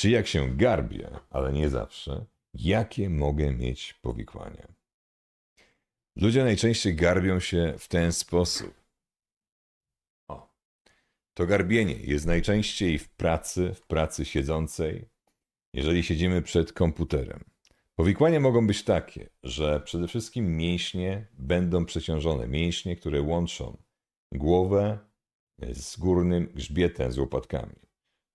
Czy jak się garbię, ale nie zawsze, jakie mogę mieć powikłania? Ludzie najczęściej garbią się w ten sposób. O. To garbienie jest najczęściej w pracy, w pracy siedzącej, jeżeli siedzimy przed komputerem. Powikłania mogą być takie, że przede wszystkim mięśnie będą przeciążone. Mięśnie, które łączą głowę z górnym grzbietem, z łopatkami.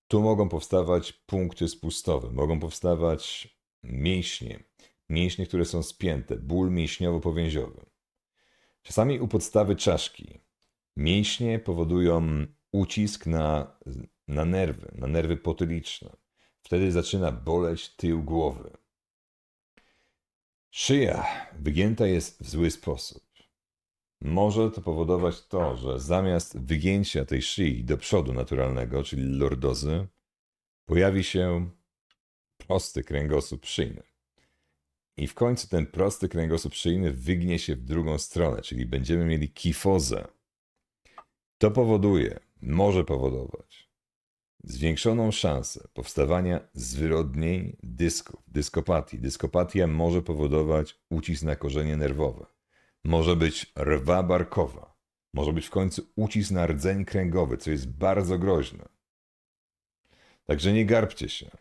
Tu mogą powstawać punkty spustowe, mogą powstawać mięśnie, mięśnie, które są spięte, ból mięśniowo-powięziowy. Czasami u podstawy czaszki mięśnie powodują ucisk na, na nerwy, na nerwy potyliczne. Wtedy zaczyna boleć tył głowy. Szyja wygięta jest w zły sposób. Może to powodować to, że zamiast wygięcia tej szyi do przodu naturalnego, czyli lordozy, pojawi się prosty kręgosłup szyjny. I w końcu ten prosty kręgosłup szyjny wygnie się w drugą stronę, czyli będziemy mieli kifozę. To powoduje, może powodować zwiększoną szansę powstawania zwyrodnień dysków, dyskopatii. Dyskopatia może powodować ucisk na korzenie nerwowe. Może być rwa barkowa. Może być w końcu ucisk na rdzeń kręgowy, co jest bardzo groźne. Także nie garbcie się.